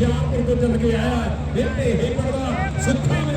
ਹੁਸ਼ਿਆਰਪੁਰ ਤੋਂ ਚੱਲ ਕੇ ਆਇਆ ਇੱਥੇ ਹੀ ਪੜਦਾ ਸੁੱਖਾ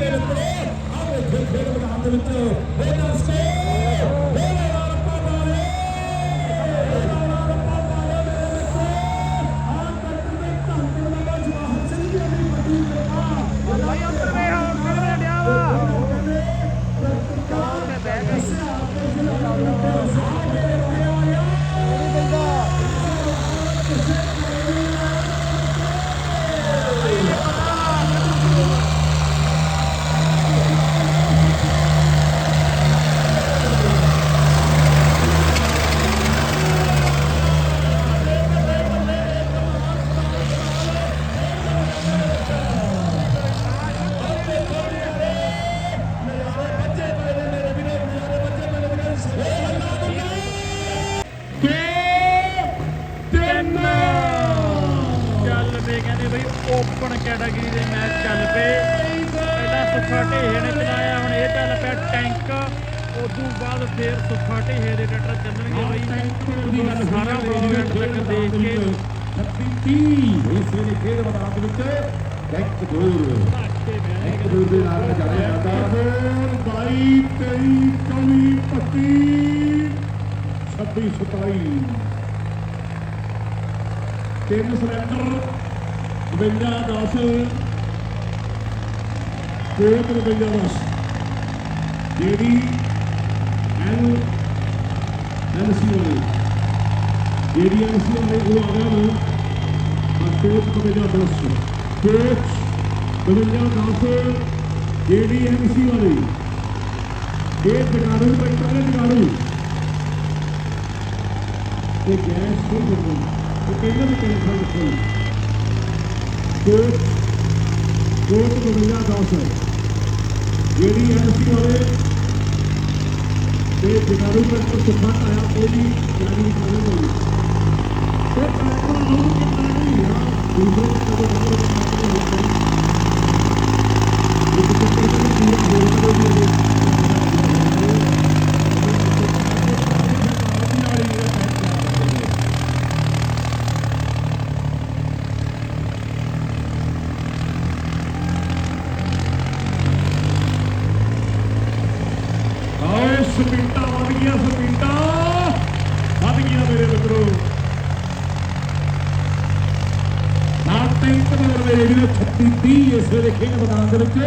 ਸੁੱਖਾ ਢੇਹੇ ਨੇ ਚਲਾਇਆ ਹੁਣ ਇਹ ਚੱਲ ਪਿਆ ਟੈਂਕ। ਉਦੋਂ ਬਾਅਦ ਫੇਰ ਸੁੱਖਾ ਢੇਹੇ ਦੇ ਟਰੈਕਟਰ ਚੱਲਣਗੇ ਬਈ। ਸਾਰਾ ਪ੍ਰੋਗਰਾਮ ਤੱਕ ਦੇਖ ਕੇ। 30 ਇਸ ਵੇਲੇ ਖੇਡ ਮੈਦਾਨ ਦੇ ਵਿੱਚ ਇੱਕ ਦੂਰ ਇੱਕ ਦੂਰ ਦੇ ਨਾਲ ਜਾਇਆ ਜਾਂਦਾ 22 23 24 25 26 27 ਤਿੰਨ ਸਿਲੰਡਰ 52 10 ਕੋਟ ਰੁਪਈਆ ਬਸ। ਜਿਹੜੀ ਐਨ ਐਨ ਸੀ ਵਾਲੇ ਜਿਹੜੀ ਐਨ ਸੀ ਵਾਲੀ ਉਹ ਆ ਗਿਆ ਨਾ। ਬਸ ਕੋਟ ਰੁਪਈਆ ਬਸ ਕੋਟ ਰੁਪਈਆ ਬਸ ਜਿਹੜੀ ਐਨ ਸੀ ਵਾਲੇ ਇਹ ਜਗਾੜੂ ਬੈਠਾ ਨੇ ਜਗਾੜੂ। ਤੇ ਗੈਸ ਕੋਈ ਨਹੀਂ ਤੇ ਕਹਿੰਦਾ ਵੀ ਟੈਨਸ਼ਨ ਨਹੀਂ ਕੋਈ 25210 ਜਿਹੜੀ ਐਸੀ ਹੋਵੇ ਤੇ ਜਨਾਰੂ ਤੱਕ ਸੁਖਾ ਆਇਆ ਕੋਈ ਵੀ ਜਨਾਰੂ ਨਹੀਂ ਹੋਈ ਤੇ ਪੈਟਰੋਲ ਨੂੰ ਕਿੰਨਾ ਨਹੀਂ ਆ। ਦੂਸਰੇ ਕਦੇ ਨਹੀਂ ਆਏ ਵੱਧ ਗਿਆ ਸਪੀਟਾ। ਵੱਧ ਗਿਆ ਮੇਰੇ ਮਿੱਤਰੋ। ਨਾਲ ਟੈਂਕ ਬੋਲ ਮੇਰੇ ਵੀਰੋ 36 30 ਇਸ ਵੇਲੇ ਖੇਡ ਮੈਦਾਨ ਦੇ ਵਿੱਚ।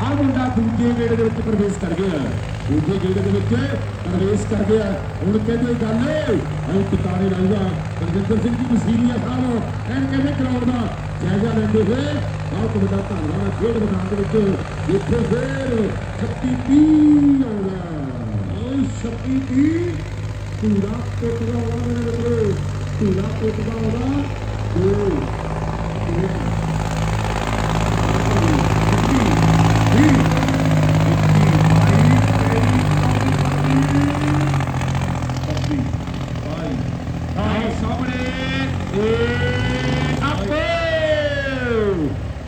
ਆ ਮੁੰਡਾ ਦੂਜੇ ਗੇੜ ਦੇ ਵਿੱਚ ਪ੍ਰਵੇਸ਼ ਕਰ ਗਿਆ। ਦੂਜੇ ਗੇੜ ਦੇ ਵਿੱਚ ਪ੍ਰਵੇਸ਼ ਕਰ ਗਿਆ। ਹੁਣ ਕਹਿੰਦੇ ਗੱਲ ਅਸੀਂ ਟਿਕਾਣੇ ਲਾਈਦਾ ਰਜਿੰਦਰ ਸਿੰਘ ਜੀ ਮਸੀਰੀਆ ਸਾਹਿਬ, ਐਨ ਕਹਿੰਦੇ ਗਰਾਊਂਡ ਦਾ ਜਾਇਜ਼ਾ ਲੈਂਦੇ ਹੋਏ ਬਹੁਤ ਵੱਡਾ ਧੰਨਵਾਦ ਖੇਡ ਮੈਦਾਨ ਦੇ ਵਿੱਚ। ਇੱਥੇ ਫੇਰ 36 30 ਆਉਂਦਾ। ਓਏ 36 30 ਪੂਰਾ ਟੁੱਟਦਾ ਮੇਰੇ ਮਿੱਤਰੋ ਪੂਰਾ ਟੁੱਟਦਾ ਹੋਣਾ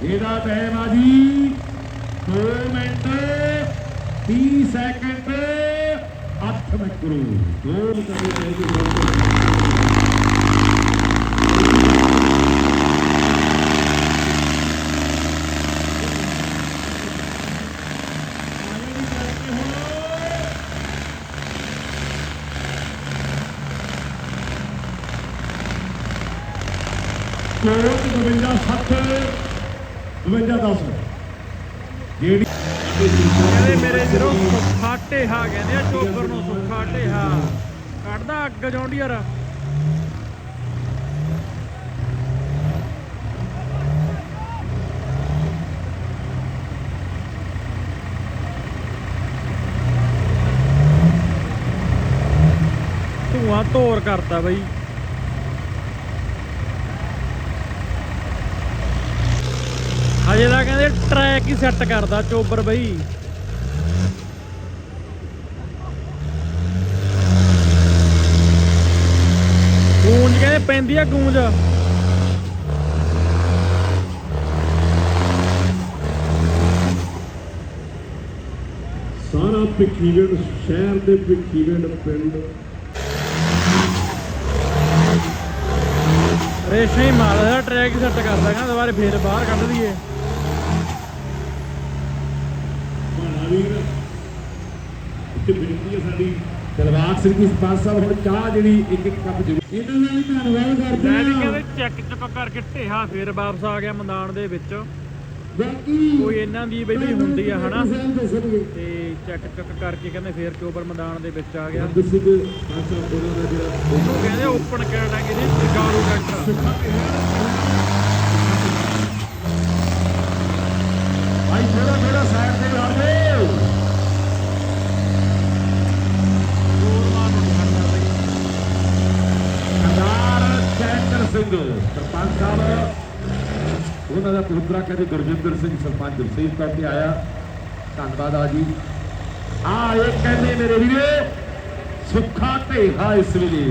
ਇਹਦਾ ਟਾਈਮ ਆ ਜੀ 2 ਮਿੰਟ 30 ਸੈਕਿੰਡ 8 ਮਿੰਟ ਕਰੋ 2 ਮਿੰਟ ਦੇ ਚਾਹੀਦੇ 52 60 52 10 ਜਿਹੜੀ ਕਹਿੰਦੇ ਮੇਰੇ ਵੀਰੋ ਸੁੱਖਾ ਢੇਹਾ ਕਹਿੰਦੇ ਆ ਚੋਬਰ ਨੂੰ ਸੁੱਖਾ ਢੇਹਾ ਕੱਢਦਾ ਅੱਗ ਜੌਂਡੀਅਰ। ਧੂਆਂ ਧੋਰ ਕਰਤਾ ਬਈ। ਹਜੇ ਤਾਂ ਕਹਿੰਦੇ ਟਰੈਕ ਹੀ ਸੈੱਟ ਕਰਦਾ ਚੋਬਰ ਬਈ। ਗੂੰਜ ਕਹਿੰਦੇ ਪੈਂਦੀ ਆ ਗੂੰਜ। ਸਾਰਾ ਭਿੱਖੀਵਿੰਡ ਸ਼ਹਿਰ ਦੇ ਭਿੱਖੀਵਿੰਡ ਪਿੰਡ। ਰੇਸ਼ਾ ਹੀ ਮਾਰਦਾ ਟਰੈਕ ਸੈੱਟ ਕਰਦਾ ਕਹਿੰਦਾ ਦੁਬਾਰੇ ਫੇਰ ਬਾਹਰ ਕੱਢ ਦਈਏ। ਭਾਣਾ ਵੀਰ ਬੇਨਤੀ ਹੈ ਸਾਡੀ। ਦਲਵਾਰ ਸਿੰਘ ਦੀ ਸਰਪੰਚ ਸਾਹਿਬ ਹੁਣ ਚਾਹ ਜਿਹੜੀ ਇੱਕ ਇੱਕ ਕੱਪ ਜ਼ਰੂਰ ਇਹਨਾਂ ਦਾ ਵੀ ਧੰਨਵਾਦ ਕਰਦੇ ਹਾਂ। ਕਹਿੰਦੇ ਚੈੱਕ ਚੁੱਕ ਕਰਕੇ ਢੇਹਾ ਫੇਰ ਵਾਪਸ ਆ ਗਿਆ ਮੈਦਾਨ ਦੇ ਵਿੱਚ। ਬਾਕੀ ਕੋਈ ਇਹਨਾਂ ਦੀ ਬਈ ਹੁੰਦੀ ਆ ਹਨਾ? ਤੇ ਚੈੱਕ ਚੁੱਕ ਕਰਕੇ ਕਹਿੰਦੇ ਫੇਰ ਕਿਉਬਰ ਮੈਦਾਨ ਦੇ ਵਿੱਚ ਆ ਗਿਆ। ਉਹਨਾਂ ਦਾ ਕਹਿੰਦੇ ਓਪਨ ਕੈਟਾਗਰੀ ਗਾਰੂ ਟਰੈਕਟਰ ਭਾਈ ਥੋੜਾ ਥੋੜਾ ਸਾਈਡ ਤੇ ਆ ਜਾਓ ਜ਼ੋਰ ਮਾਰ ਨੂੰ ਖੜਦਾ ਬਈ ਚੈਤਰ ਸਿੰਘ। ਸਰਪੰਚ ਸਾਹਿਬ ਉਹਨਾਂ ਦਾ ਪੁੱਤਰਾ ਕਹਿੰਦੇ ਗੁਰਜਿੰਦਰ ਸਿੰਘ ਸਰਪੰਚ ਰਸੀਦ ਕਰਕੇ ਆਇਆ। ਧੰਨਵਾਦ ਆ ਜੀ। ਆ ਇਹ ਕਹਿੰਦੇ ਮੇਰੇ ਵੀਰੇ ਸੁੱਖਾ ਢੇਹਾ ਇਸ ਵੇਲੇ।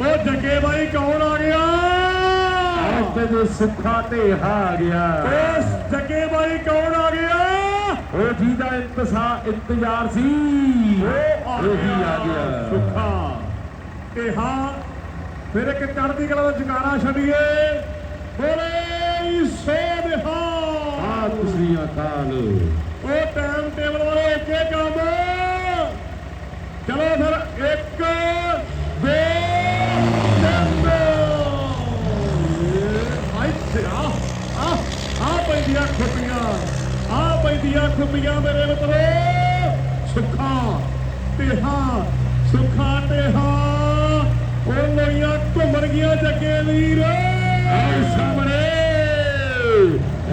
ਉਹ ਜੱਗੇ ਬਾਈ ਕੌਣ ਆ ਗਿਆ? ਆਹ ਕਹਿੰਦੇ ਸੁੱਖਾ ਢੇਹਾ ਆ ਗਿਆ। ਉਸ ਜੱਗੇ ਬਾਈ ਕੌਣ ਆ ਗਿਆ? ਉਹ ਜਿਹਦਾ ਇੰਤਜ਼ਾਰ ਇੰਤਜ਼ਾਰ ਸੀ। ਉਹੀ ਆ ਗਿਆ ਸੁੱਖਾ ਤੇ ਹਾਂ ਫਿਰ ਇੱਕ ਚੜ੍ਹਦੀ ਕਲਾ ਦਾ ਜਕਾਰਾ ਛੱਡੀਏ। ਬੋਲੇ ਸੋ ਬਿਹਾ ਆ ਤੁਸੀਂ ਅਕਾਲ। ਉਹ ਟਾਈਮ ਟੇਬਲ ਵਾਲੇ ਇੱਕੇ ਕੰਮ। ਚਲੋ ਫਿਰ ਇੱਕ ਦੋ ਤਿੰਨ। ਆਈ ਸਿਆ ਆ ਆ ਪੈਂਦੀਆਂ ਖੁੱਪੀਆਂ ਆ ਪੈਂਦੀਆਂ ਖੁੱਪੀਆਂ ਮੇਰੇ ਮਿੱਤਰੋ। ਸੁੱਖਾ ਟੇਹਾ ਸੁੱਖਾ ਟੇਹਾ ਲੋਈਆਂ ਘੁੰਮਣ ਗਈਆਂ ਜੱਗੇ ਵੀਰ। ਆਓ ਸਾਹਮਣੇ।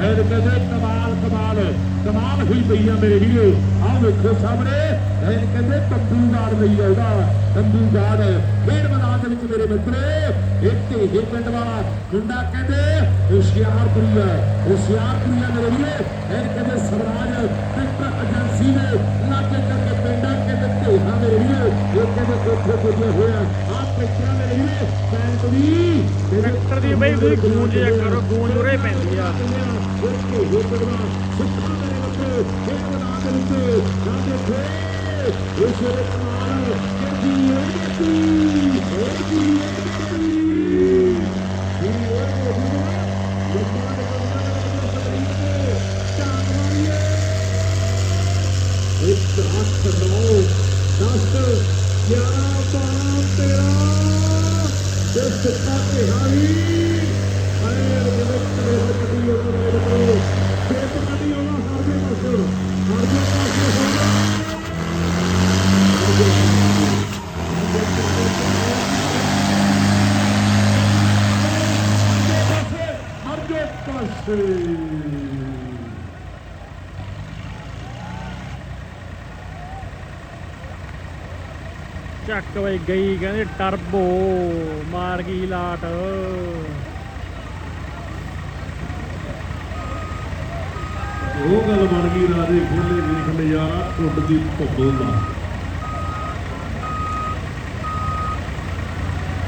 ਐਨ ਕਹਿੰਦੇ ਕਮਾਲ ਕਮਾਲ ਕਮਾਲ ਹੋਈ ਪਈ ਆ ਮੇਰੇ ਵੀਰੋ। ਆਹ ਵੇਖੋ ਸਾਹਮਣੇ ਐਨ ਕਹਿੰਦੇ ਤੰਬੂ ਗਾੜ ਲਈ ਆਉਂਦਾ ਤੰਬੂ ਗਾੜ ਫੇਰ ਮੈਦਾਨ ਦੇ ਵਿੱਚ ਮੇਰੇ ਮਿੱਤਰੇ ਇੱਕ ਇਹ ਪਿੰਡ ਵਾਲਾ ਮੁੰਡਾ ਕਹਿੰਦੇ ਹੁਸ਼ਿਆਰਪੁਰੀਆ ਹੁਸ਼ਿਆਰਪੁਰੀਆ ਮੇਰੇ ਵੀਰੋ। ਐਨ ਕਹਿੰਦੇ ਸਵਰਾਜ ਟਰੈਕਟਰ ਏਜੰਸੀ ਨੇ ਲਾਗੇ ਕਹਿੰਦੇ ਢੇਹਾ ਮੇਰੇ ਵੀਰੋ ਇਹ ਕਹਿੰਦੇ ਉੱਥੇ ਪੁੱਜੇ ਹੋਇਆ ਆਹ ਪਿੱਛੇ ਮੇਰੇ ਵੀਰੋ ਬੈਂਕ ਦੀ ਟਰੈਕਟਰ ਦੀ ਬਈ ਤੁਸੀਂ ਗੂੰਜ ਜਾ ਕਰੋ, ਗੂੰਜ ਉਰੇ ਪੈਂਦੀ ਆ। ਇੱਕ ਤੇਰਾਂ ਤੇ ਸਿੱਖਾ ਤੇ ਹਾਈ ਅਰੇ ਰਵਿੰਦਰ ਕਰੇ ਕੱਢੀ ਉਹਨਾਂ ਮੇਰੇ ਕੋਲ ਫੇਰ ਕੱਢੀ ਉਹਨਾਂ ਹਰ ਦੇ ਪਾਸੇ ਹਰ ਦੇ ਪਾਸੇ ਹੋਣਾ ਹਰ ਦੇ ਪਾਸੇ ਚੱਕ ਬਈ ਗਈ ਕਹਿੰਦੇ ਟਰਬੋ ਮਾਰ ਗਈ ਲਾਟ। ਉਹ ਗੱਲ ਬਣ ਗਈ ਰਾਜੇ ਖੋਲੇ ਵੀ ਖੰਡੇ ਯਾਰਾ ਟੁੱਟ ਦੀ ਭੁੱਬਲ ਦਾ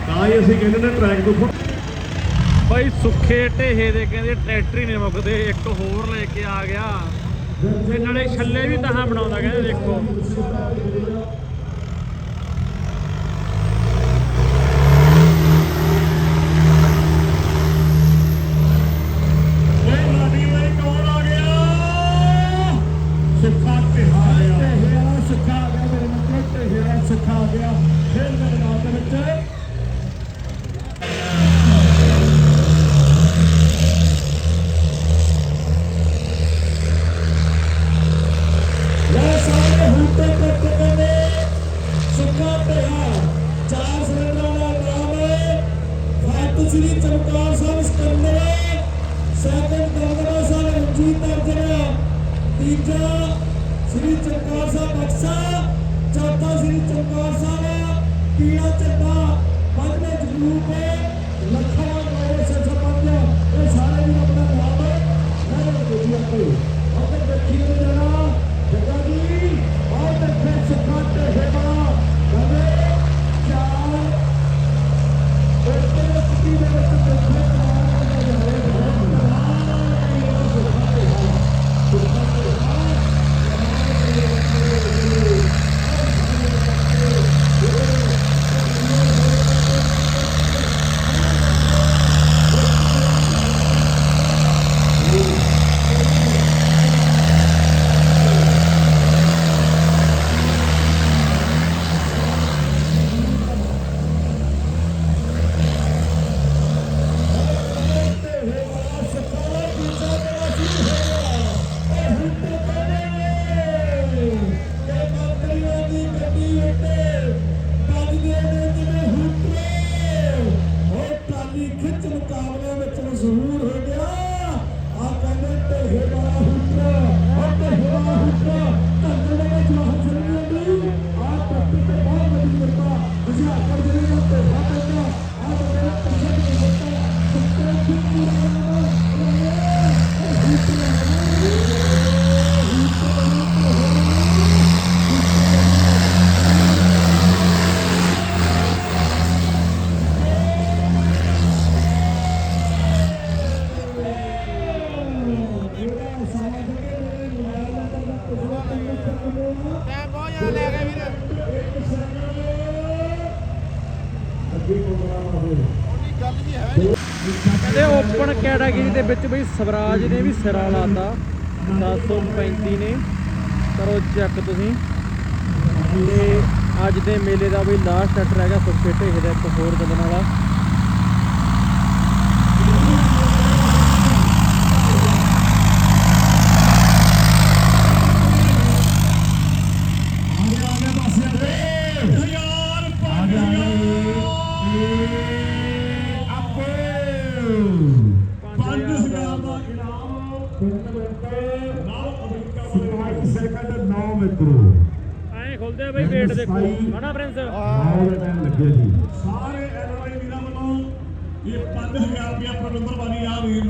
ਤਾਂ ਹੀ ਅਸੀਂ ਕਹਿੰਦੇ ਨੇ ਟਰੈਕ ਤੋਂ ਬਈ ਸੁੱਖੇ ਢੇਹੇ ਦੇ ਕਹਿੰਦੇ ਟਰੈਕਟਰ ਹੀ ਨਹੀਂ ਮੁੱਕਦੇ ਇੱਕ ਹੋਰ ਲੈ ਕੇ ਆ ਗਿਆ। ਤੇ ਨਾਲੇ ਛੱਲੇ ਵੀ ਤਾਂ ਬਣਾਉਂਦਾ ਕਹਿੰਦੇ ਦੇਖੋ ਓਏ ਲਾਡੀ ਓਏ ਕੌਣ ਆ ਗਿਆ ਸੁੱਖਾ ਤੇ ਆ ਗਿਆ ਸੁੱਖਾ ਆ ਗਿਆ ਮੇਰੇ ਮਿੱਤਰੋ ਢੇਹਾ ਸੁੱਖਾ ਆ ਗਿਆ ਫੇਰ ਮੇਰੇ ਨਾਮ ਦੇ ਵਿੱਚ ਲੈ ਸਾਰੇ ਹੁੰਤੇ ਕੱਟ ਕੰਨੇ ਸੁੱਕਾ ਪਿਆ ਚਾਰ ਸਿਲੰਡਰਾਂ ਦਾ ਨਾਮ ਹੈ ਫਾਤੂ ਸ੍ਰੀ ਚਮਕਾਰ ਸਾਹਿਬ ਸ੍ਰੀ ਚਮਕਾਰ ਸਾਹਿਬ ਬਖਸ਼ਾ ਚੌਥਾ ਸ੍ਰੀ ਜਗਰੂਪ ਲੱਖਾਂ ਨੌ ਸੇ ਇਹ ਸਾਰੇ ਵੀ ਆਪਣਾ ਨਾਮ ਹੈ। ਮੈਂ ਬੋਲੀ ਆਪੇ ਉਧਰ ਦੇਖੀ ਨੂੰ ਜਰਾ, ਜਗਾ ਜੀ। ਆਹ ਦੇਖੇ, ਸੁੱਖਾ ਤੇ ਹੈਵਾ ਕਦੇ ਕਹਿੰਦੇ ਓਪਨ ਕੈਟਾਗਰੀ ਦੇ ਵਿੱਚ ਬਈ ਸਵਰਾਜ ਨੇ ਵੀ ਸਿਰਾ ਲਾਤਾ। 735 ਨੇ। ਕਰੋ ਚੈੱਕ ਤੁਸੀਂ। ਤੇ ਅੱਜ ਦੇ ਮੇਲੇ ਦਾ ਵੀ ਲਾਸਟ ਸ਼ਟਰ ਰਹਿ ਗਿਆ ਢੇਹੇ ਦਾ ਇੱਕ ਹੋਰ ਚੱਲਣ ਵਾਲਾ। ਐਂ ਆ ਬਈ ਵੇਟ ਦੇਖੋ। ਹਨਾ ਪ੍ਰਿੰਸ ਆਉ ਦਾ ਸਾਰੇ ਐਨਆਰਆਈ ਵੀਰਾਂ ਵੱਲੋਂ ਇਹ 5000 ਰੁਪਇਆ ਪ੍ਰਬੰਧਨ ਵਾਲੀ ਆ ਵੀਰ